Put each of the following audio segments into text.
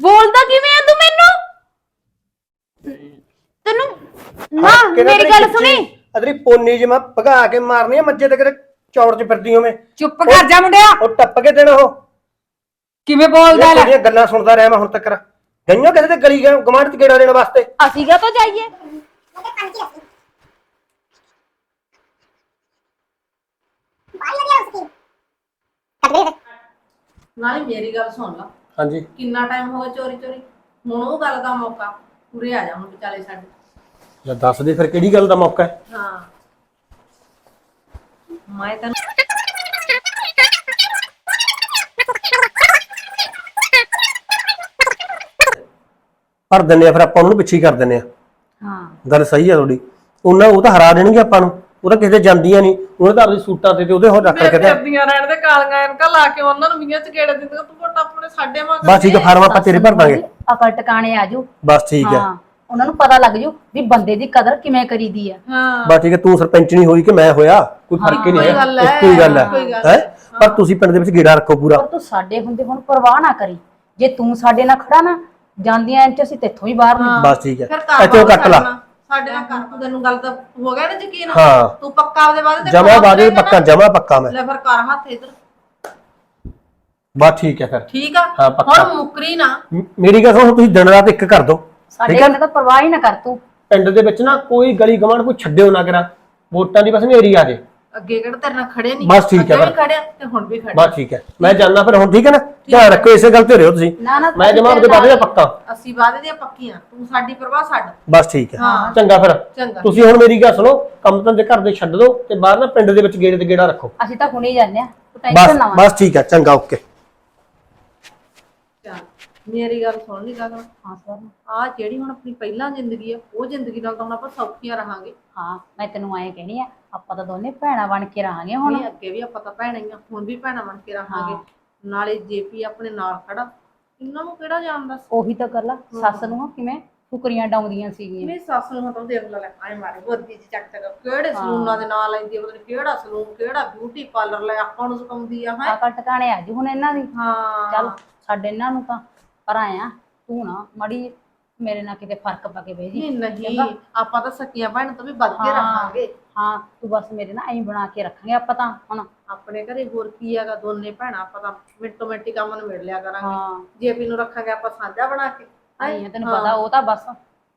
ਬੋਲਦਾ ਕਿਵੇਂ ਆ ਤੂੰ ਮੈਨੂੰ? ਤੈਨੂੰ ਨਾ ਮੇਰੀ ਗੱਲ? ਸੁਣੀ? ਅਦਰੀ ਪੋਨੀ ਜਿ ਮੈਂ ਭਗਾ ਕੇ ਮਾਰਨੀ ਆ ਮੱਜੇ ਤੇ ਕਿਤੇ ਚੌੜ ਚ ਫਿਰਦੀ ਹੋਵੇਂ। ਚੁੱਪ ਕਰ ਜਾ ਮੁੰਡਿਆ। ਉਹ ਟੱਪ ਕੇ ਦੇਣਾ ਉਹ। ਕਿਵੇਂ ਬੋਲਦਾ ਇਹ ਲੈ? ਤੇਰੀਆਂ ਗੱਲਾਂ ਸੁਣਦਾ ਰਿਹਾ ਮੈਂ ਹੁਣ ਤੱਕ ਗਈਆਂ ਕਿਤੇ ਤੇ ਗਲੀ ਗਏ ਗਮਾਂਡ ਚ ਗੇੜਾ ਦੇਣ ਵਾਸਤੇ? ਅਸੀਂ ਕਾ ਤੋਂ ਜਾਈਏ ਨਾਲੇ ਮੇਰੀ ਗੱਲ ਸੁਣ ਲਾ। ਹਾਂਜੀ। ਕਿੰਨਾ ਟਾਈਮ ਹੋ ਗਿਆ ਚੋਰੀ ਚੋਰੀ? ਹੁਣ ਉਹ ਗੱਲ ਦਾ ਮੌਕਾ। ਪੂਰੇ ਆ ਜਾ ਹੁਣ ਵਿਚਾਲੇ ਸਾਡੇ। ਜਾਂ ਦੱਸ ਦੇ ਫਿਰ ਕਿਹੜੀ ਗੱਲ ਦਾ ਮੌਕਾ ਹੈ? ਹਾਂ। ਮੈਂ ਤਾਂ ਭਰ ਦਿੰਨੇ ਆ ਫਿਰ ਆਪਾਂ ਉਹਨੂੰ ਪਿੱਛੇ ਹੀ ਕਰ ਦਿੰਨੇ ਆ। ਹਾਂ। ਗੱਲ ਸਹੀ ਆ ਤੁਹਾਡੀ। ਉਹਨਾਂ ਉਹ ਤਾਂ ਹਰਾ ਦੇਣਗੇ ਆਪਾਂ ਨੂੰ। ਉਹ ਤਾਂ ਕਿਸੇ ਦੇ ਜਾਂਦੀਆਂ ਨਹੀਂ। ਉਹਨੇ ਤਾਂ ਆਪਣੀ ਸੂਟਾਂ ਤੇ ਤੇ ਉਹਦੇ ਹੋਰ ਰੱਖ ਕੇ ਤੇ। ਫਿਰਦੀਆਂ ਰਹਿਣ ਦੇ ਕਾਲੀਆਂ ਐਨਕਾਂ ਲਾ ਕੇ ਉਹਨਾਂ ਨੂੰ ਮੀਆਂ ਚ ਗੇੜੇ ਦਿੰਦੀਆਂ ਤੂੰ ਵੋਟ ਆਪਣੇ ਸਾਡੇ ਮੰਗ ਬਸ ਠੀਕ ਹੈ ਫਾਰਮ ਆਪਾਂ ਤੇਰੇ ਭਰ ਦਾਂਗੇ। ਅਕਲ ਟਿਕਾਣੇ ਆ ਜੂ ਬਸ ਠੀਕ ਹੈ ਹਾਂ ਉਹਨਾਂ ਨੂੰ ਪਤਾ ਲੱਗ ਜੂ ਵੀ ਬੰਦੇ ਦੀ ਕਦਰ ਕਿਵੇਂ ਕਰੀਦੀ ਆ। ਹਾਂ। ਬਸ ਠੀਕ ਹੈ ਤੂੰ ਸਰਪੰਚ ਨਹੀਂ ਹੋਈ ਕਿ ਮੈਂ ਹੋਇਆ? ਕੋਈ ਫ਼ਰਕ ਹੀ ਨਹੀਂ ਹੀ ਗੱਲ ਹੈ ਹੈ, ਇੱਕੋ ਹੀ। ਗੱਲ ਹੀ? ਹੈ। ਪਰ ਤੁਸੀਂ ਪਿੰਡ ਦੇ ਵਿੱਚ ਗੇੜਾ ਰੱਖੋ ਪੂਰਾ। ਪਰ ਤੂੰ ਸਾਡੇ ਹੁੰਦੇ ਹੁਣ ਪਰਵਾਹ ਨਾ ਕਰੀ। ਜੇ ਤੂੰ ਸਾਡੇ ਨਾਲ ਖੜਾ ਨਾ ਜਾਂਦੀਆਂ ਇੰਚ ਅਸੀਂ ਤੇਥੋਂ ਹੀ ਬਾਹਰ ਨਹੀਂ ਬਸ ਠੀਕ ਹੈ ਇੱਥੇ ਕੱਟ ਲਾ। ਸਾਡੇ ਨਾਲ ਕਰ। ਤੂੰ ਤੈਨੂੰ ਗੱਲ ਤਾਂ ਹੋ ਗਿਆ ਨਾ ਯਕੀਨ। ਹਾਂ। ਤੂੰ ਪੱਕਾ ਉਹਦੇ ਬਾਅਦ ਜਮਾ ਬਾਜੇ ਪੱਕਾ ਜਮਾ ਪੱਕਾ ਮੈਂ। ਲੈ ਫਿਰ ਕਰ ਹੱਥ ਇਧਰ। ਬਸ ਠੀਕ ਹੈ ਫਿਰ। ਠੀਕ ਆ? ਹਾਂ, ਪੱਕਾ। ਹੁਣ ਮੁਕਰੀ ਨਾ। ਮ- ਮੇਰੀ ਗੱਲ ਸੁਣੋ ਤੁਸੀਂ ਦਿਨ ਰਾਤ ਇੱਕ ਕਰ ਦਿਓ ਸਾਡੇ ਨਾਲ ਤਾਂ ਪਰਵਾਹ ਹੀ ਨਾ ਕਰ ਤੂੰ। ਪਿੰਡ ਦੇ ਵਿੱਚ ਨਾ ਕੋਈ ਗਲੀ ਗਵਾਂਢ ਕੋਈ ਛੱਡਿਓ ਨਾ ਕਰਾਂ। ਵੋਟਾਂ ਦੀ ਬਸ ਮੇਰੀ ਆ ਜੇ। ਅੱਗੇ ਕਿਹੜਾ ਤੇਰੇ ਨਾਲ ਖੜੇ ਨਹੀਂ ਬਸ ਠੀਕ ਅੱਗੇ ਵੀ ਫਿਰ। ਖੜਿਆ ਤੇ ਹੁਣ ਵੀ ਖੜੇ ਬਸ ਠੀਕ ਹੈ। ਮੈਂ ਜਾਣਾ ਫਿਰ ਹੁਣ ਠੀਕ ਹੈ ਨਾ? ਧਿਆਨ ਰੱਖੋ ਇਸੇ ਗੱਲ ਤੇ ਰਹੋ ਤੁਸੀਂ। ਨਾ ਨਾ ਮੈਂ ਜਮਾ ਉਹਦੇ ਬਾਅਦ ਪੱਕਾ। ਅਸੀਂ ਵਾਅਦੇ ਦੀਆਂ ਪੱਕੀਆਂ। ਤੂੰ ਸਾਡੀ ਪਰਵਾਹ ਛੱਡ। ਬਸ ਠੀਕ ਹੈ। ਹਾਂ। ਚੰਗਾ ਫਿਰ। ਚੰਗਾ। ਤੁਸੀਂ ਹੁਣ ਮੇਰੀ ਗੱਲ ਸੁਣੋ ਕੰਮ ਧੰਦੇ ਘਰ ਦੇ ਛੱਡ ਦਿਓ ਤੇ ਬਾਹਰ ਨਾ ਪਿੰਡ ਦੇ ਵਿੱਚ ਗੇੜੇ ਤੇ ਗੇੜਾ ਰੱਖੋ। ਅਸੀਂ ਤਾਂ ਹੁਣੇ ਜਾਂਦੇ ਆ ਤੂੰ ਬਸ ਟੈਨਸ਼ਨ ਨਾ ਬਸ ਠੀਕ ਹੈ। ਚੰਗਾ ਓਕੇ। ਮੇਰੀ ਗੱਲ ਸੁਣ ਲਈ ਗਗਨ ਹਾਂ ਆ ਜਿਹੜੀ ਹੁਣ ਆਪਣੀ ਪਹਿਲਾਂ ਜ਼ਿੰਦਗੀ ਆ ਉਹ ਜ਼ਿੰਦਗੀ ਨਾਲ ਤਾਂ ਹੁਣ ਆਪਾਂ ਸੌਖੀਆਂ ਰਹਾਂਗੇ। ਹਾਂ ਮੈਂ ਤੈਨੂੰ ਐਂ ਕਹਿਣੀ ਆ ਆਪਾਂ ਤਾਂ ਦੋਨੇ ਭੈਣਾਂ ਬਣ ਕੇ ਰਹਾਂਗੇ ਹੁਣ। ਹੁਣ ਅੱਗੇ ਵੀ ਆਪਾਂ ਤਾਂ ਭੈਣਾਂ ਹੀ ਆ ਹੁਣ ਵੀ ਭੈਣਾਂ ਬਣ ਕੇ ਰਹਾਂਗੇ। ਨਾਲੇ ਜੇਪੀ ਆਪਣੇ ਨਾਲ ਖੜਾ ਇਹਨਾਂ ਨੂੰ ਕਿਹੜਾ ਜਾਣਦਾ ਸੀ ਉਹੀ ਤਾਂ ਗੱਲ ਆ ਸੱਸ ਨੂੰ ਕਿਵੇਂ ਫੁਕਰੀਆਂ ਡਾਉਂਦੀਆਂ ਸੀਗੀਆਂ। ਮੇਰੀ ਸੱਸ ਨੂੰ ਤਾਂ ਦੇਖ ਲੈ ਆਏ ਮਾਰੇ ਵਰਦੀ ਚ ਚੱਕ ਚੱਕ ਕਿਹੜੇ ਸਲੂਨਾਂ ਦੇ ਨਾਂ ਲੈਂਦੀ ਆ ਪਤਾ ਨੀ ਕਿਹੜਾ ਸਲੂਨ ਕਿਹੜਾ ਬਿਊਟੀ ਪਾਰਲਰ ਲੈ ਆਪਾਂ ਨੂੰ ਸਿਖਾਉਂਦੀ ਆ ਹੈ। ਅਕਲ ਟਿਕਾਣੇ ਆ ਜੂ ਹੁਣ ਇਹਨਾਂ ਦੀ। ਹਾਂ। ਚੱਲ ਸਾਡੇ ਇਹਨਾਂ ਨੂੰ ਤਾਂ। ਪਰ ਆਇਆ ਤੂੰ ਨਾ ਮੜੀ ਮੇਰੇ ਨਾਲ ਕਿਤੇ ਫ਼ਰਕ ਪਾ ਕੇ ਭੇਜੀ ਨਹੀਂ ਨਹੀਂ ਆਪਾਂ ਤਾਂ ਸਕੀਆਂ ਭੈਣ ਤੋਂ ਵੀ ਵੱਧ ਕੇ ਰਹਾਂਗੇ ਹਾਂ ਤੂੰ ਬਸ ਮੇਰੇ ਨਾਲ ਐਂ ਬਣਾ ਕੇ ਰੱਖਾਂਗੇ ਆਪਾਂ ਤਾਂ ਹੁਣ। ਆਪਣੇ ਘਰੇ ਹੋਰ ਕੀ ਹੈਗਾ ਦੋਨੇ ਭੈਣਾਂ ਆਪਾਂ ਤਾਂ ਮਿੰਟੋ ਮਿੰਟੀ ਕੰਮ ਨੂੰ ਮਿਲ ਲਿਆ ਕਰਾਂਗੇ। ਹਾਂ। ਜੇਪੀ ਨੂੰ ਰੱਖਾਂਗੇ ਆਪਾਂ ਸਾਂਝਾ ਬਣਾ ਕੇ। ਆਈ ਤੈਨੂੰ ਪਤਾ ਉਹ ਤਾਂ ਬਸ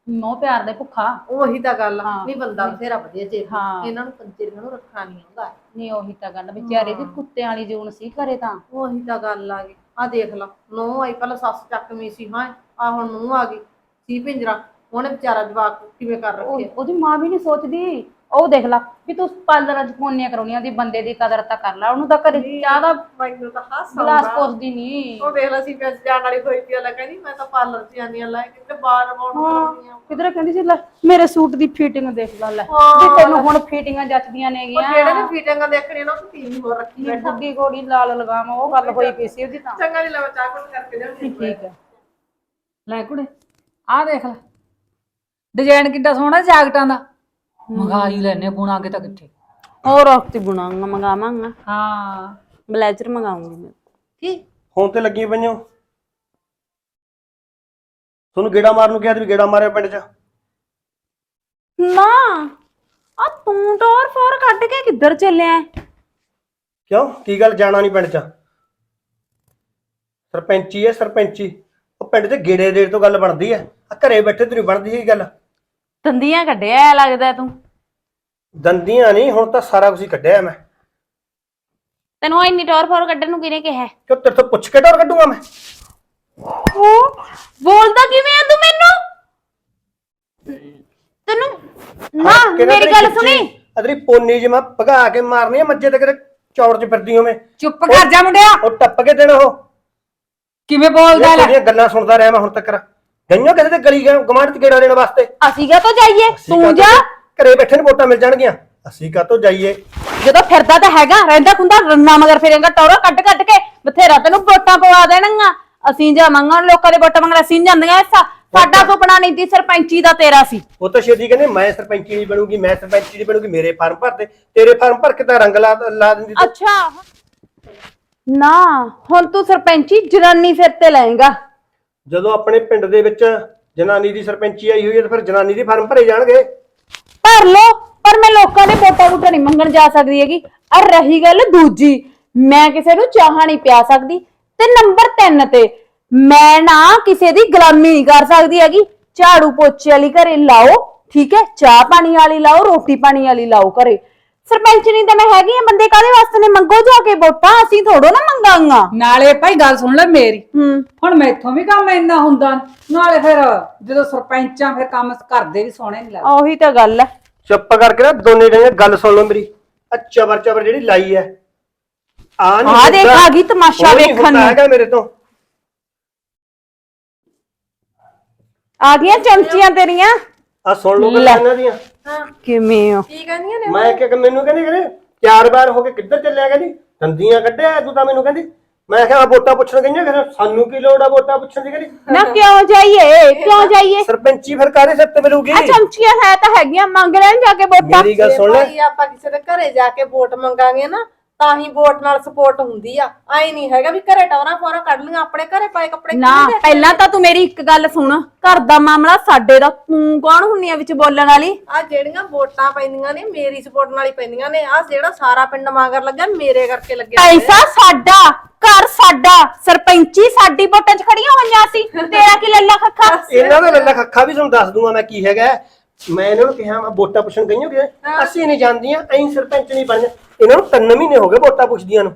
ਮੋਹ ਪਿਆਰ ਦੇ ਭੁੱਖਾ। ਉਹੀ ਤਾਂ ਗੱਲ ਆ। ਹਾਂ। ਨਹੀਂ ਬੰਦਾ ਬਥੇਰਾ ਵਧੀਆ ਜੇ ਹਾਂ। ਇਹਨਾਂ ਨੂੰ ਕੰਜਰੀਆਂ ਨੂੰ ਰੱਖਣਾ ਨਹੀਂ ਆਉਂਦਾ। ਨਹੀਂ ਉਹੀ ਤਾਂ ਗੱਲ ਵਿਚਾਰੇ ਦੀ ਕੁੱਤਿਆਂ ਵਾਲੀ ਜੂਨ ਸੀ ਘਰੇ ਤਾਂ। ਉਹੀ ਤਾਂ ਗੱਲ ਆ। ਗਈ ਆ ਦੇਖ ਲਾ ਨੋ ਆਈ ਪਹਿਲਾਂ ਸੱਸ ਚੱਕਵੀਂ ਸੀ ਹਾਂ ਆ ਹੁਣ ਨੂੰ ਆ ਗਈ ਸੀ ਪਿੰਜਰਾ ਉਹਨੇ ਵਿਚਾਰਾ ਜਵਾਕ ਕਿਵੇਂ ਕਰ ਉਹ- ਰੱਖੇ ਉਹਦੀ ਮਾਂ ਵੀ ਨਹੀਂ ਸੋਚਦੀ। ਉਹ ਦੇਖ ਲਾ ਵੀ ਤੂੰ ਪਾਲਰ ਅੱਜ ਪੋਨੀਆਂ ਕਰਾਉਣੀਆਂ ਦੀ ਬੰਦੇ ਦੀ ਕਦਰ ਤਾਂ ਕਰ ਲੈ ਉਹਨੂੰ ਤਾਂ ਘਰੇ ਚਾਹ ਦਾ ਮੈਨੂੰ ਤਾਂ ਹਾਸ ਗਲਾਸ ਆਉਂਦਾ ਪੁੱਛਦੀ ਨਹੀਂ ਉਹ ਦੇਖ ਲਾ ਸੀ ਪਿਆਸ ਜਾਣ ਵਾਲੀ ਹੋਈ ਪਈ ਆ ਕਹਿੰਦੀ ਮੈਂ ਤਾਂ ਪਾਰਲਰ 'ਚ ਜਾਂਦੀ ਆ ਲੈ ਕੇ ਤੇ ਬਾਹਰ ਕਰਦੀ ਆ। ਕਿਧਰੇ ਕਹਿੰਦੀ ਸੀ ਲੈ ਮੇਰੇ ਸੂਟ ਦੀ ਫਿਟਿੰਗ ਦੇਖ ਲਾ ਲੈ। ਵੀ ਤੈਨੂੰ ਹੁਣ ਫਿਟਿੰਗਾਂ ਜੱਚਦੀਆਂ ਉਹ ਨੇਗੀਆਂ ਜਿਹੜੇ ਨੇ ਫੀਟਿੰਗਾਂ ਦੇਖਣੀਆਂ ਨਾ ਉਹ ਤੀਨ ਹੋਰ ਰੱਖੀ ਇਹ ਬੁੱਢੀ ਘੋੜੀ ਲਾਲ ਲਗਾਮ ਉਹ ਗੱਲ ਹੋਈ ਪਈ ਸੀ ਉਹਦੀ ਤਾਂ। ਚੰਗਾ ਨਹੀਂ ਲਵਾ ਚਾਹ ਕੁੱਟ ਕਰਕੇ ਲਿਆਉਂਦੀ ਠੀਕ ਹੈ। ਲੈ ਕੁੜੇ ਆ ਦੇਖ ਲੈ। ਡਿਜ਼ਾਈਨ ਕਿੱਡਾ ਸੋਹਣਾ ਜਾਕਟਾਂ ਦਾ। ਮੰਗਾ ਹੀ ਲੈਨੇ ਗੁਣਾ ਕੇ ਤਾਂ ਕਿੱਥੇ? ਹੋਰ ਔਖਤੀ ਬਣਾਉਂਗਾ ਮੰਗਾਵਾਂਗਾ। ਹਾਂ। ਬਲੇਜ਼ਰ ਮੰਗਾਉਂਗੀ ਮੈਂ। ਕੀ? ਫੋਨ ਤੇ ਲੱਗੀਆਂ ਪਈਆਂ? ਹੋ। ਤੁਹਾਨੂੰ ਗੇੜਾ ਮਾਰਨ ਨੂੰ ਕਿਹਾ ਤੇ ਵੀ ਗੇੜਾ ਮਾਰਿਆ ਪਿੰਡ 'ਚ? ਨਾ ਆ ਤੂੰ ਟੋਰ ਫੋਰ ਕੱਢ ਕੇ ਕਿੱਧਰ ਚੱਲਿਆ? ਕਿਉਂ? ਕੀ ਗੱਲ ਜਾਣਾ ਨਹੀਂ ਪਿੰਡ 'ਚ? ਸਰਪੰਚੀ ਹੈ ਸਰਪੰਚੀ। ਉਹ ਪਿੰਡ 'ਚ ਗੇੜੇ ਦੇੜ ਤੋਂ ਗੱਲ ਬਣਦੀ ਹੈ ਆ ਘਰੇ ਬੈਠੇ ਤੇ ਨਹੀਂ ਬਣਦੀ ਸੀ ਗੱਲ। ਦੰਦੀਆਂ ਕੱਢਿਆ ਐ ਲੱਗਦਾ ਤੂੰ। ਦੰਦੀਆਂ ਨਹੀਂ ਹੁਣ ਤਾਂ ਸਾਰਾ ਕੁਝ ਹੀ ਕੱਢਿਆ ਮੈਂ। ਤੈਨੂੰ ਇੰਨੀ ਟੋਰ ਫੋਰ ਕੱਢਣ ਨੂੰ ਕਿਹਨੇ ਕਿਹਾ? ਕਿਉਂ ਤੇਰੇ ਤੋਂ ਪੁੱਛ ਕੇ ਡਰ ਕੱਢੂਗਾ ਮੈਂ? ਬੋਲਦਾ ਕਿਵੇਂ ਆ ਤੂੰ ਮੈਨੂੰ? ਤੈਨੂੰ ਨਾ ਮੇਰੀ ਗੱਲ ਸੁਣੀ? ਅਦਰੀ ਪੋਨੀ ਜਿ ਮੈਂ ਭਗਾ ਕੇ ਮਾਰਨੀ ਆ ਮੱਜੇ ਤੇ ਕਿਤੇ ਚੌੜ ਚ ਫਿਰਦੀ ਹੋਵੇਂ। ਚੁੱਪ ਕਰ ਜਾ ਮੁੰਡਿਆ। ਉਹ ਟੱਪ ਕੇ ਦੇਣਾ ਉਹ। ਕਿਵੇਂ ਬੋਲਦਾ ਲੈ? ਗੱਲਾਂ ਸੁਣਦਾ ਰਿਹਾ ਮੈਂ ਹੁਣ ਤੱਕ। ਗਈਆਂ ਕਿਤੇ ਤੇ ਗਲੀ ਗਏ ਗਮਾਂਡ ਚ ਗੇੜਾ ਦੇਣ ਵਾਸਤੇ? ਅਸੀਂ ਕਾ ਤੋਂ ਜਾਈਏ? ਅਸੀਂ ਤੂੰ ਕਾਹਤੋਂ- ਜਾ। ਘਰੇ ਬੈਠੇ ਨੂੰ ਵੋਟਾਂ ਮਿਲ ਜਾਣਗੀਆਂ। ਅਸੀਂ ਕਾਹਤੋਂ ਜਾਈਏ? ਜਦੋਂ ਫਿਰਦਾ ਤਾਂ ਹੈਗਾ ਰਹਿੰਦਾ ਖੁੰਦਾ ਰੰਨਾ ਮਗਰ ਫਿਰੇਗਾ ਟੌਰਾ ਕੱਢ ਕੱਢ ਕੇ ਬਥੇਰਾ ਤੈਨੂੰ ਵੋਟਾਂ ਪਵਾ ਦੇਣਗੀਆਂ। ਅਸੀਂ ਜਾਵਾਂਗਾ ਲੋਕਾਂ ਦੇ ਵੋਟਾਂ ਮੰਗਣ ਅਸੀਂ ਨੀ ਜਾਂਦੀਆਂ ਸਾ- ਸਾਡਾ ਸੁਪਨਾ ਨਹੀਂ ਸੀ ਸਰਪੰਚੀ ਦਾ ਤੇਰਾ ਸੀ। ਉਹ ਤਾਂ ਛੇਤੀ ਕਹਿੰਦੇ ਮੈਂ ਸਰਪੰਚੀ ਨਹੀਂ ਬਣੂਗੀ ਮੈਂ ਸਰਪੰਚੀ ਨਹੀਂ ਬਣੂਗੀ ਮੇਰੇ ਫਾਰਮ ਭਰ ਦੇ। ਤੇਰੇ ਫਾਰਮ ਭਰ ਕੇ ਤਾਂ ਰੰਗ ਲਾ ਲਾ ਦਿੰਦੀ ਤੂੰ। ਅੱਛਾ। ਨਾ ਹੁਣ ਤੂੰ ਸਰਪੰਚੀ ਜਨਾਨੀ ਸਿਰ ਤੇ ਲਾਏਗਾ। ਜਦੋਂ ਆਪਣੇ ਪਿੰਡ ਦੇ ਵਿੱਚ ਜਨਾਨੀ ਦੀ ਸਰਪੰਚੀ ਆਈ ਹੋਈ ਹੈ ਤਾਂ ਫਿਰ ਜਨਾਨੀ ਦੇ ਫਾਰਮ ਭਰੇ ਜਾਣਗੇ। ਭਰ ਲੋ ਪਰ ਮੈਂ ਲੋਕਾਂ ਦੇ ਵੋਟਾਂ ਵੋਟਾਂ ਨਹੀਂ ਮੰਗਣ ਜਾ ਸਕਦੀ ਹੈਗੀ। ਔਰ ਰਹੀ ਗੱਲ ਦੂਜੀ, ਮੈਂ ਕਿਸੇ ਨੂੰ ਚਾਹਾਂ ਨਹੀਂ ਪਿਆ ਸਕਦੀ। ਤੇ ਨੰਬਰ 3 ਤੇ ਮੈਂ ਨਾ ਕਿਸੇ ਦੀ ਗੁਲਾਮੀ ਨਹੀਂ ਕਰ ਸਕਦੀ ਹੈਗੀ। ਝਾੜੂ ਪੋਚੇ ਵਾਲੀ ਘਰੇ ਲਾਓ, ਠੀਕ ਹੈ? ਚਾਹ ਪਾਣੀ ਵਾਲੀ ਲਾਓ, ਰੋਟੀ ਪਾਣੀ ਵਾਲੀ ਲਾਓ ਘਰੇ। ਸਰਪੰਚ ਨਹੀਂ ਤਾਂ ਮੈਂ ਹੈਗੀ ਆ ਬੰਦੇ ਕਾਦੇ ਵਾਸਤੇ ਨੇ? ਮੰਗੋ ਜਾ ਕੇ ਵੋਟਾਂ ਅਸੀਂ ਥੋੜੋ ਨਾ ਮੰਗਾਂਗਾ। ਨਾਲੇ ਭਾਈ ਗੱਲ ਸੁਣ ਲੈ ਮੇਰੀ। ਹੂੰ। ਹੁਣ ਮੈਥੋਂ ਵੀ ਕੰਮ ਇੰਨਾ ਹੁੰਦਾ। ਨਾਲੇ ਫਿਰ ਜਦੋਂ ਸਰਪੰਚਾਂ ਫਿਰ ਕੰਮ ਕਰਦੇ ਵੀ ਸੋਹਣੇ ਨਹੀਂ ਲੱਗਦੇ। ਉਹੀ ਤਾਂ ਗੱਲ ਹੈ ਚੁੱਪ ਕਰਕੇ ਨਾ ਦੋਨੇ ਜਣੇ ਗੱਲ ਸੁਣ ਲਓ ਮੇਰੀ। ਆ ਚਬਰ ਚਬਰ ਜਿਹੜੀ ਲਾਈ ਹੈ ਆ ਨਹੀਂ ਆਹ ਦੇਖ। ਆ ਗਈ ਤਮਾਸ਼ਾ ਵੇਖਣ ਨੂੰ। ਹੈਗਾ ਮੇਰੇ ਤੋਂ। ਆ ਗਈਆਂ ਚਮਚੀਆਂ ਤੇਰੀਆਂ। ਆ ਸੁਣ ਲਓ। ਗੱਲਾਂ ਇਹਨਾਂ ਦੀਆਂ। ਹਾਂ ਕਿਵੇਂ ਹੋ? ਕੀ ਕਹਿੰਦੀਆਂ ਨੇ ਮੈਂ ਕਿ ਮੈਨੂੰ ਕਹਿੰਦੀ ਕਹਿੰਦੀ ਚਾਰ ਵਾਰ ਹੋ ਕੇ ਕਿੱਧਰ ਚੱਲਿਆ ਕਹਿੰਦੀ? ਦੰਦੀਆਂ ਕੱਢਿਆ ਤੂੰ ਤਾਂ ਮੈਨੂੰ ਕਹਿੰਦੀ। ਮੈਂ ਕਿਹਾ ਵੋਟਾਂ ਪੁੱਛਣ ਗਈਆਂ ਕਹਿੰਦਾ ਸਾਨੂੰ ਕੀ ਲੋੜ ਆ ਵੋਟਾਂ ਪੁੱਛਣ ਦੀ ਕਹਿੰਦੀ? ਨਾ ਕਿਉਂ ਜਾਈਏ? ਕਿਉਂ ਜਾਈਏ? ਸਰਪੰਚੀ ਫਿਰ ਕਾਰੇ ਸਿਰ ਤੇ ਮਿਲੂਗੀ? ਆ ਚਮਚੀਆਂ ਹੈ ਤਾਂ ਹੈਗੀਆਂ ਮੰਗ ਲੈਣ ਜਾ ਕੇ ਵੋਟਾਂ। ਮੇਰੀ ਗੱਲ ਸੁਣ ਲੈ। ਭਾਈ ਆਪਾਂ ਕਿਸੇ ਦੇ ਘਰੇ ਜਾ ਕੇ ਵੋਟ ਮੰਗਾਂਗੇ ਨਾ ਤਾਂ ਹੀ ਵੋਟ ਨਾਲ ਸਪੋਰਟ ਹੁੰਦੀ ਆ। ਆਈ ਨਹੀਂ ਹੈਗਾ ਵੀ ਘਰੇ ਟੌਰਾ ਫੋਰਾ ਕੱਢ ਲੀਆਂ ਆਪਣੇ ਘਰੇ ਪਾਏ ਕੱਪੜੇ ਨਾ ਕਿਹਨੇ? ਪਹਿਲਾਂ ਤਾਂ ਤੂੰ ਮੇਰੀ ਇੱਕ ਗੱਲ ਸੁਣ। ਘਰ ਦਾ ਮਾਮਲਾ ਸਾਡੇ ਦਾ ਤੂੰ ਕੌਣ ਹੁੰਨੀ ਆ ਵਿੱਚ ਬੋਲਣ ਵਾਲੀ? ਆ ਜਿਹੜੀਆਂ ਵੋਟਾਂ ਪੈਂਦੀਆਂ ਨੇ ਮੇਰੀ ਸਪੋਰਟ ਨਾਲ ਹੀ ਪੈਂਦੀਆਂ ਨੇ। ਆ ਜਿਹੜਾ ਸਾਰਾ ਪਿੰਡ ਮਾਂਗਰ ਲੱਗਿਆ ਮੇਰੇ ਕਰਕੇ ਲੱਗਿਆ। ਪੈਸਾ ਸਾਡਾ ਘਰ ਸਾਡਾ ਸਰਪੰਚੀ ਸਾਡੀ ਵੋਟਾਂ 'ਚ ਖੜੀਆਂ ਹੋਈਆਂ ਸੀ। ਤੇਰਾ ਕੀ ਲੱਲਾ ਖੱਖਾ? ਇਹਨਾਂ ਦਾ ਲੱਲਾ ਖੱਖਾ ਵੀ ਤੁਹਾਨੂੰ ਦੱਸ ਦੂੰਗਾ ਮੈਂ ਕੀ ਹੈਗਾ। ਮੈਂ ਇਹਨਾਂ ਨੂੰ ਕਿਹਾ ਮੈਂ ਵੋਟਾਂ ਪੁੱਛਣ ਗਈ ਹੋਗੇ ਅਸੀਂ ਨਹੀਂ ਜਾਣਦੀਆਂ ਐਂ ਸਰਪੰਚ ਨਹੀਂ ਬਣਨਾ ਇਹਨਾਂ ਨੂੰ ਤਿੰਨ ਮਹੀਨੇ ਹੋ ਗਏ ਵੋਟਾਂ ਪੁੱਛਦੀਆਂ ਨੂੰ।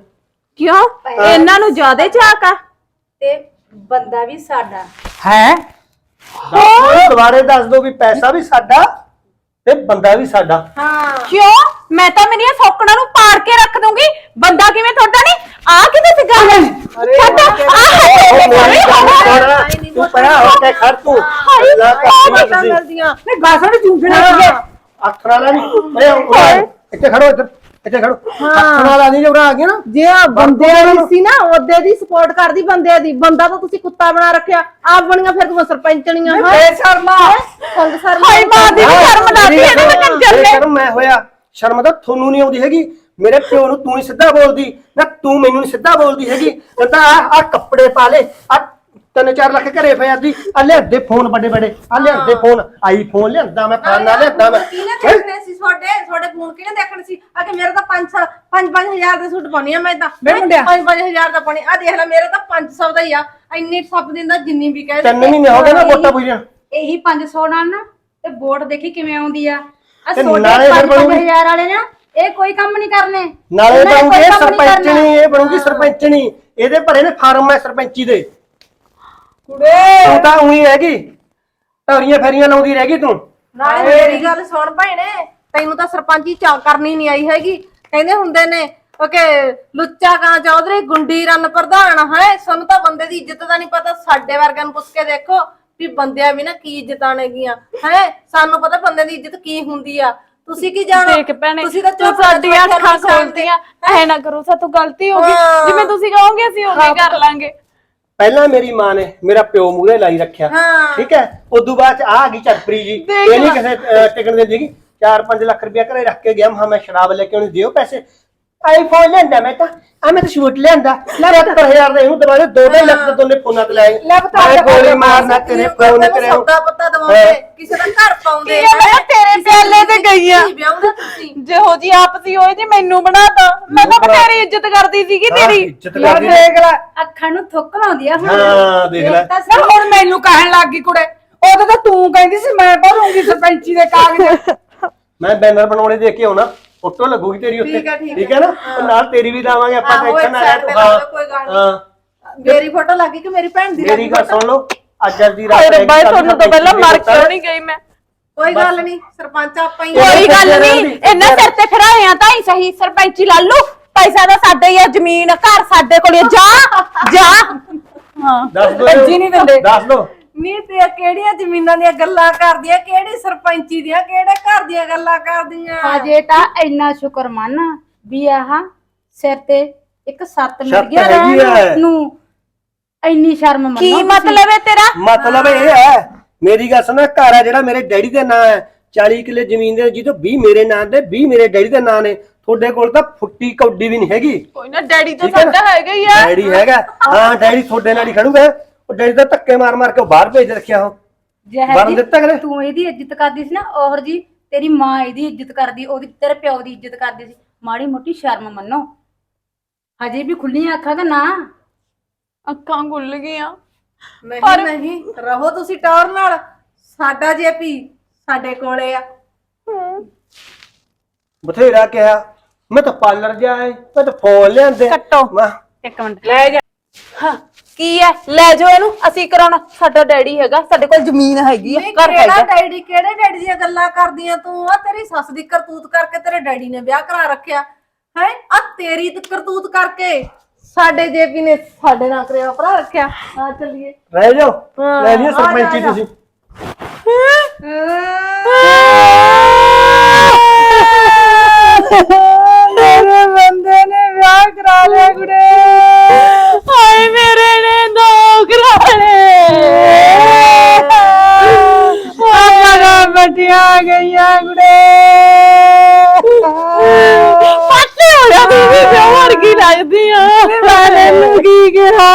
ਕਿਉਂ? ਇਹਨਾਂ ਨੂੰ ਜ਼ਿਆਦੇ ਝਾਕ ਆ। ਤੇ ਬੰਦਾ ਵੀ ਸਾਡਾ। ਹੈ? ਦੁਬਾਰੇ ਦੱਸ ਦਿਓ ਵੀ ਪੈਸਾ ਵੀ ਸਾਡਾ ਤੇ ਬੰਦਾ ਵੀ ਸਾਡਾ। ਹਾਂ। ਕਿਉਂ? ਮੈਂ ਤਾਂ ਮੇਰੀਆਂ ਸੌਕੜਾਂ ਨੂੰ ਪਾੜ ਕੇ ਰੱਖ ਦੂੰਗੀ। ਬੰਦਾ ਕਿਵੇਂ ਤੁਹਾਡਾ ਨਹੀਂ? ਆ ਕਿਤੇ ਗੱਲ ਛੱਡ ਉਹ ਸੁਣ ਤੂੰ ਪਰਾਂ ਹੋ ਕੇ ਖੜ ਤੂੰ। ਅੱਲਾ ਵੋਟਾਂ ਕਰਦੀ ਮਿਲਦੀਆਂ ਨਹੀਂ ਗਾਸਣ ਝੂਠਣਾ ਲੱਗੇ ਅੱਖ ਨਾਲ ਨਹੀਂ ਓਏ ਓਏ, ਇੱਥੇ ਖੜੋ ਇੱਧਰ ਇੱਥੇ ਖੜੋ। ਅੱਖ ਨਾਲ ਨਹੀਂ ਜੁਰਾ ਆ ਗਿਆ ਨਾ। ਜੇ ਆ ਬੰਦੇ ਦੀ ਸੀ ਨਾ ਉਹਦੇ ਦੀ ਸਪੋਰਟ ਕਰਦੀ ਬੰਦੇ ਦੀ। ਬੰਦਾ ਤਾਂ ਤੁਸੀਂ ਕੁੱਤਾ ਬਣਾ ਰੱਖਿਆ। ਆਪ ਬਣੀਆਂ ਫਿਰ ਤੂੰ ਸਰਪੰਚਣੀਆਂ ਹਾਂ? ਬੇਸ਼ਰਮਾ ਸੰਗ ਸਰ ਹਾਏ ਮਾਂ ਦੀ ਵੀ ਸ਼ਰਮ ਨਾ ਆਉਂਦੀ ਇਹਦੇ ਵਿੱਚ ਕੰਜਰ ਨੇ ਸ਼ਰਮ ਮੈਂ ਹੋਇਆ। ਸ਼ਰਮ ਤਾਂ ਤੁਹਾਨੂੰ ਨਹੀਂ ਆਉਂਦੀ ਹੈਗੀ। ਮੇਰੇ ਪਿਓ ਨੂੰ ਤੂੰ ਨਹੀਂ ਸਿੱਧਾ ਬੋਲਦੀ। ਨਾ ਤੂੰ ਮੈਨੂੰ ਨਹੀਂ ਸਿੱਧਾ ਬੋਲਦੀ ਹੈਗੀ। ਤੇ ਤਾਂ ਆ ਕੱਪੜੇ ਪਾ ਲੈ ਆ ਤਿੰਨ ਚਾਰ ਲੱਖ ਘਰੇ ਪਿਆ ਦੀ ਆ ਲਿਆਦੇ ਫੋਨ ਵੱਡੇ ਵੱਡੇ ਆ ਲਿਆਦੇ ਫੋਨ ਆਈਫੋਨ ਲਿਆਂਦਾ ਮੈਂ ਖਾਣਾ ਲਿਆਂਦਾ ਮੈਂ। ਕਿਹਨੇ ਦੇਖਣੇ ਸੀ ਤੁਹਾਡੇ? ਤੁਹਾਡੇ ਫੋਨ ਕਿਹਨੇ ਦੇਖਣੇ ਸੀ? ਆ ਕਿ ਮੇਰੇ ਤਾਂ 5 5 5000 ਦੇ ਸੂਟ ਪਾਉਣੀ ਆ ਮੈਂ ਤਾਂ। ਵੇ ਮੁੰਡਿਆ। 5 5000 ਦਾ ਪਾਉਣੀ। ਆ ਦੇਖ ਲੈ ਮੇਰੇ ਤਾਂ 500 ਦਾ ਹੀ ਆ। ਇੰਨੀ ਸੱਪ ਦਿੰਦਾ ਜਿੰਨੀ ਵੀ ਕਹੇ ਤਿੰਨ ਮਹੀਨੇ ਹੋ ਗਏ ਨਾ ਵੋਟਾਂ ਪੁੱਜੀਆਂ ਇਹੀ 500 ਨਾਲ ਨਾ ਤੇ ਵੋਟ ਦੇਖੀ ਕਿਵੇਂ ਆਉਂਦੀ ਆ। ਆ ਤੇ ਛੋਟੇ ਨਾਲੇ ਫਿਰ ਬਣੂਗੀ। 5000 ਵਾਲੇ ਨਾ ਇਹ ਕੋਈ ਕੰਮ ਨਹੀਂ ਕਰਨੇ। ਨਾਲੇ ਇਹਨਾਂ ਨੇ ਬਣੂਗੀ ਕੋਈ ਇਹ ਕੰਮ ਨੀ ਕਰਨਾ। ਸਰਪੰਚਣੀ ਇਹ ਬਣੂਗੀ ਸਰਪੰਚਣੀ। ਇਹਦੇ ਭਰੇ ਨੇ ਫਾਰਮ ਹੈ ਸਰਪੰਚੀ ਦੇ। ਕੁੜੇ! ਤੂੰ ਤਾਂ ਉਹੀ ਹੈਗੀ ਧੌਰੀਆਂ ਫੇਰੀਆਂ ਲਾਉਂਦੀ ਰਹਿ ਗਈ ਤੂੰ। ਨਾਲੇ ਮੇਰੀ ਗੱਲ ਸੁਣ ਭੈਣੇ। ਤੈਨੂੰ ਤਾਂ ਸਰਪੰਚੀ ਚਾ ਕਰਨੀ ਨਹੀਂ ਆਈ ਹੈਗੀ। ਕਹਿੰਦੇ ਹੁੰਦੇ ਨੇ ਓਕੇ ਲੁੱਚਾ ਕਾਂ ਚੌਧਰੀ ਗੁੰਡੀ ਰੰਨ ਪ੍ਰਧਾਨ। ਹੈ ਸਾਨੂੰ ਤਾਂ ਬੰਦੇ ਦੀ ਇੱਜ਼ਤ ਦਾ ਨਹੀਂ ਪਤਾ। ਸਾਡੇ ਵਰਗਿਆਂ ਨੂੰ ਪੁੱਛ ਕੇ ਦੇਖੋ ਵੀ ਬੰਦਿਆਂ ਵੀ ਨਾ ਕੀ ਇੱਜ਼ਤਾਂ ਨੇਗੀਆਂ। ਹੈ ਸਾਨੂੰ ਪਤਾ ਬੰਦੇ ਦੀ ਇੱਜ਼ਤ ਕੀ ਹੁੰਦੀ ਆ। ਤੁਸੀਂ ਕੀ ਜਾਣੋ? ਦੇਖ ਭੈਣੇ ਤੁਸੀਂ ਤਾਂ ਚੁੱਪ ਸਾਡੀਆਂ ਅੱਖਾਂ ਖੋਲਦੀਆਂ ਐ ਨਾ ਕਰੋ ਸਾਤੋਂ ਗਲਤੀ ਹੋ ਗਈ। ਜਿਵੇਂ ਤੁਸੀਂ ਕਹੋਗੇ ਅਸੀਂ ਉਵੇਂ ਕਰ ਲਾਂਗੇ। ਪਹਿਲਾਂ ਮੇਰੀ ਮਾਂ ਨੇ ਮੇਰਾ ਪਿਓ ਮੂਹਰੇ ਲਾਈ ਰੱਖਿਆ। ਹਾਂ। ਠੀਕ ਹੈ? ਉਦੋਂ ਬਾਅਦ ਚ ਆ ਗਈ ਚਰਪਰੀ ਜੀ। ਦੇਖ ਇਹ ਨਹੀਂ ਕਿਸੇ ਅਹ, ਟਿਕਣ ਦੇ ਦੇਗੀ 4-5 ਲੱਖ ਰੁਪਇਆ ਘਰੇ ਰੱਖ ਕੇ ਗਿਆ। ਮਹਾ ਮੈਂ ਸ਼ਰਾਬ ਲੈ ਕੇ ਉਹਨੂੰ ਦਿਓ ਪੈਸੇ। ਆਈਫੋਨ ਲੈਂਦਾ ਮੈਂ ਤਾਂ। ਆ ਮੈਂ ਤਾਂ ਸ਼ੂਟ ਲਿਆਂਦਾ। ਲੈ 70000 ਦੇ ਇਹਨੂੰ ਦਵਾ ਦੇ 2.5 ਲੱਖ ਦੇ ਦੋਨੇ ਫੋਨਾਂ ਤੇ ਲਾਏ। ਲੈ ਬਤਾ ਮੈਂ ਦੇ ਗੋਲੀ ਫੋਨ ਮਾਰਨਾ ਤੇਰੇ ਪਿਓ ਨੇ ਤੇਰੇ ਸੌਦਾ ਪੱਤਾ ਦਵਾਉਂਦੇ ਕਿਸੇ ਦਾ ਘਰ ਪਾਉਂਦੇ। ਮੈਂ ਤੇਰੇ ਪਿਆਲੇ ਤੇ ਗਈ ਆ। ਧੀ ਵਿਆਹੁੰਦੇ ਤੁਸੀਂ? ਜਿਹੋ ਜੀ ਆਪ ਸੀ ਹੋਏ ਜੀ ਮੈਨੂੰ ਬਣਾਤਾ ਮੈਂ ਤਾਂ ਬਥੇਰੀ ਇੱਜ਼ਤ ਕਰਦੀ ਸੀਗੀ ਤੇਰੀ। ਕਰਦੀ। ਦੇਖ ਲੈ। ਅੱਖਾਂ ਨੂੰ ਥੁੱਕ ਲਾਉਂਦੀ ਆ ਹੁਣ। ਹਾਂ, ਦੇਖ ਲੈ। ਹੁਣ ਮੈਨੂੰ ਕਹਿਣ ਲੱਗ ਗਈ ਕੁੜੇ। ਉਦੋਂ ਤਾਂ ਤੂੰ ਕਹਿੰਦੀ ਸੀ ਮੈਂ ਭਰੂੰਗੀ ਸਰਪੰਚੀ ਦੇ ਕਾਗਜ਼। ਮੈਂ ਬੈਨਰ ਬਣਾਉਣੇ ਦੇ ਕੇ ਆਉਣਾ। ਫੋਟੋ ਲੱਗੂਗੀ ਤੇਰੀ ਉੱਤੇ। ਠੀਕ ਹੈ, ਠੀਕ ਠੀਕ ਹੈ ਨਾ? ਉਹ ਨਾਲ ਤੇਰੀ ਵੀ ਲਾਵਾਂਗੇ ਆਪਾਂ ਆਹੋ, ਟੈਨਸ਼ਨ ਨਾ ਲੈ ਤੂੰ ਹਾਂ। ਕੋਈ ਗੱਲ ਨੀ। ਹਾਂ। ਮੇਰੀ ਫੋਟੋ ਲੱਗੀ ਕਿ ਮੇਰੀ ਭੈਣ ਦੀ ਮੇਰੀ ਲੱਗੀ ਗੱਲ photo? ਸੁਣ ਲਓ ਅੱਜ ਅੱਜ ਦੀ ਰਾਤ ਹਾਏ ਰੱਬਾ ਤੁਹਾਨੂੰ ਤਾਂ ਪਹਿਲਾਂ ਮਰ ਕਿਉਂ ਨਹੀਂ ਗਈ ਮੈਂ। ਕੋਈ ਗੱਲ ਨਹੀਂ ਸਰਪੰਚ ਆਪਾਂ ਹੀ ਕੋਈ ਗੱਲ ਨਹੀਂ ਇਹਨਾਂ ਸਿਰ ਤੇ ਖੜਾਏ ਆ ਤਾਂ ਹੀ ਸਹੀ। ਸਰਪੰਚੀ ਲਾਲੂ ਪੈਸਾ ਤਾਂ ਸਾਡੇ ਹੀ ਆ ਜ਼ਮੀਨ ਘਰ ਸਾਡੇ ਕੋਲੇ ਜਾ ਜਾ। ਹਾਂ। ਦੱਸ ਦੋ ਭੱਜੀ ਨਹੀਂ ਦਿੰਦੇ। ਦੱਸ ਦੋ। ਨਹੀਂ ਤੇ ਕਿਹੜੀਆਂ ਜ਼ਮੀਨਾਂ ਦੀਆਂ ਗੱਲਾਂ ਕਰਦੀਆਂ ਕਿਹੜੀ ਸਰਪੰਚੀ ਦੀਆਂ ਕਿਹੜੇ ਘਰ ਦੀਆਂ ਗੱਲਾਂ ਕਰਦੀਆਂ? ਹਜੇ ਤਾਂ ਇੰਨਾ ਸ਼ੁਕਰ ਮੰਨ ਵੀ ਆਹ ਸਿਰ ਤੇ ਇੱਕ ਸੱਤ ਮਿਲ ਛੱਤ ਗਿਆ ਹੈਗੀ ਰਹਿਣ ਹੈ। ਨੂੰ ਇੰਨੀ ਸ਼ਰਮ ਮੰਨੋ ਕੀ ਤੁਸੀਂ। ਮਤਲਬ ਹੈ ਤੇਰਾ? ਮਤਲਬ ਇਹ ਹੈ ਮੇਰੀ ਗੱਲ ਸੁਣਾ ਘਰ ਆ ਜਿਹੜਾ ਮੇਰੇ ਡੈਡੀ ਦੇ ਨਾਂ ਹੈ। 40 ਕਿੱਲੇ ਜ਼ਮੀਨ ਦੇ ਜਿਹਦੇ 20 ਮੇਰੇ ਨਾਂ ਦੇ 20 ਮੇਰੇ ਡੈਡੀ ਦੇ ਨਾਂ ਨੇ। ਤੁਹਾਡੇ ਕੋਲ ਤਾਂ ਫੁੱਟੀ ਕੌਡੀ ਵੀ ਨਹੀਂ ਹੈਗੀ। ਕੋਈ ਨਾ ਡੈਡੀ ਤਾਂ ਠੀਕ ਹੈ ਨਾ? ਸਾਡਾ ਹੈਗਾ ਹੀ ਆ। ਡੈਡੀ ਹੈਗਾ। ਹਾਂ ਡੈਡੀ ਤੁਹਾਡੇ ਨਾਲ ਹੀ ਖੜੂਗਾ। ਉਹ ਡੈਡੀ ਦਾ ਧੱਕੇ ਮਾਰ ਮਾਰ ਕੇ ਉਹ ਬਾਹਰ ਭੇਜ ਰੱਖਿਆ ਉਹ। ਜ਼ਹਿਰ ਜੀ, ਦਿੱਤਾ ਕਦੇ? ਤੂੰ ਇਹਦੀ ਇੱਜ਼ਤ ਕਰਦੀ ਸੀ ਨਾ ਔਰ ਜੀ ਤੇਰੀ ਮਾਂ ਇਹਦੀ ਇੱਜ਼ਤ ਕਰਦੀ ਉਹਦੀ ਤੇਰੇ ਪਿਓ ਦੀ ਇੱਜ਼ਤ ਕਰਦੀ ਸੀ। ਮਾੜੀ ਮੋਟੀ ਸ਼ਰਮ ਮੰਨੋ। ਹਜੇ ਵੀ ਖੁੱਲੀਆਂ ਅੱਖਾਂ ਕਿ ਨਾ। ਅੱਖਾਂ ਖੁੱਲ ਗਈਆਂ। ਨਹੀਂ ਨਹੀਂ ਰਹੋ ਤੁਸੀਂ ਟੌਰ ਨਾਲ। ਸਾਡਾ ਜੇਪੀ ਸਾਡੇ ਕੋਲੇ ਆ। ਬਥੇਰਾ ਕਿਹਾ। ਮੈਂ ਤਾਂ ਪਾਰਲਰ ਜਾਏ ਮੈਂ ਤਾਂ ਫੋਨ ਲਿਆਂਦੇ। ਕੱਟੋ। ਮੈਂ ਇੱਕ ਮਿੰਟ। ਲੈ ਜਾ। ਹਾਂ। ਕੀ ਹੈ ਲੈ ਜਾਓ ਇਹਨੂੰ ਅਸੀਂ ਕਰਾਉਣਾ। ਸਾਡਾ ਡੈਡੀ ਹੈਗਾ ਸਾਡੇ ਕੋਲ ਜ਼ਮੀਨ ਹੈਗੀ ਆ ਨਹੀਂ ਘਰ ਕਿਹੜਾ ਹੈਗਾ। ਡੈਡੀ ਕਿਹੜੇ ਡੈਡੀ ਦੀਆਂ ਗੱਲਾਂ ਕਰਦੀਆਂ ਤੂੰ? ਆ ਤੇਰੀ ਸੱਸ ਦੀ ਕਰਤੂਤ ਕਰਕੇ ਤੇਰੇ ਡੈਡੀ ਨੇ ਵਿਆਹ ਕਰਾ ਰੱਖਿਆ। ਹੈ? ਆ ਤੇਰੀ ਤੇ ਕਰਤੂਤ ਕਰਕੇ। ਸਾਡੇ ਜੇਪੀ ਨੇ ਸਾਡੇ ਨਾਲ ਕਰਿਆ ਭਰਾ ਰੱਖਿਆ। ਆ ਚੱਲੀਏ। ਰਹਿ ਜਾਓ। ਹਾਂ, ਲੈ ਜਾ, ਸਰਪੰਚੀ ਆ ਜਾ। ਤੁਸੀਂ। ਮੇਰੇ ਬੰਦੇ ਨੇ ਵਿਆਹ ਕਰਾ ਲਿਆ ਕੁੜੇ। ਹਾਏ ਮੇਰੇ ਨੇ ਦੋ ਕਰਾ ਲਏ ਆਪਣਾ ਗਈਆਂ ਕੁੜੇ ਪੱਤੇ ਹੋ ਜਾ ਬੀਬੀ ਜੋ ਵਰਗੀ ਲੱਗਦੀ ਆ? ਮੈਂ ਇਹਨੂੰ ਕੀ ਕਿਹਾ?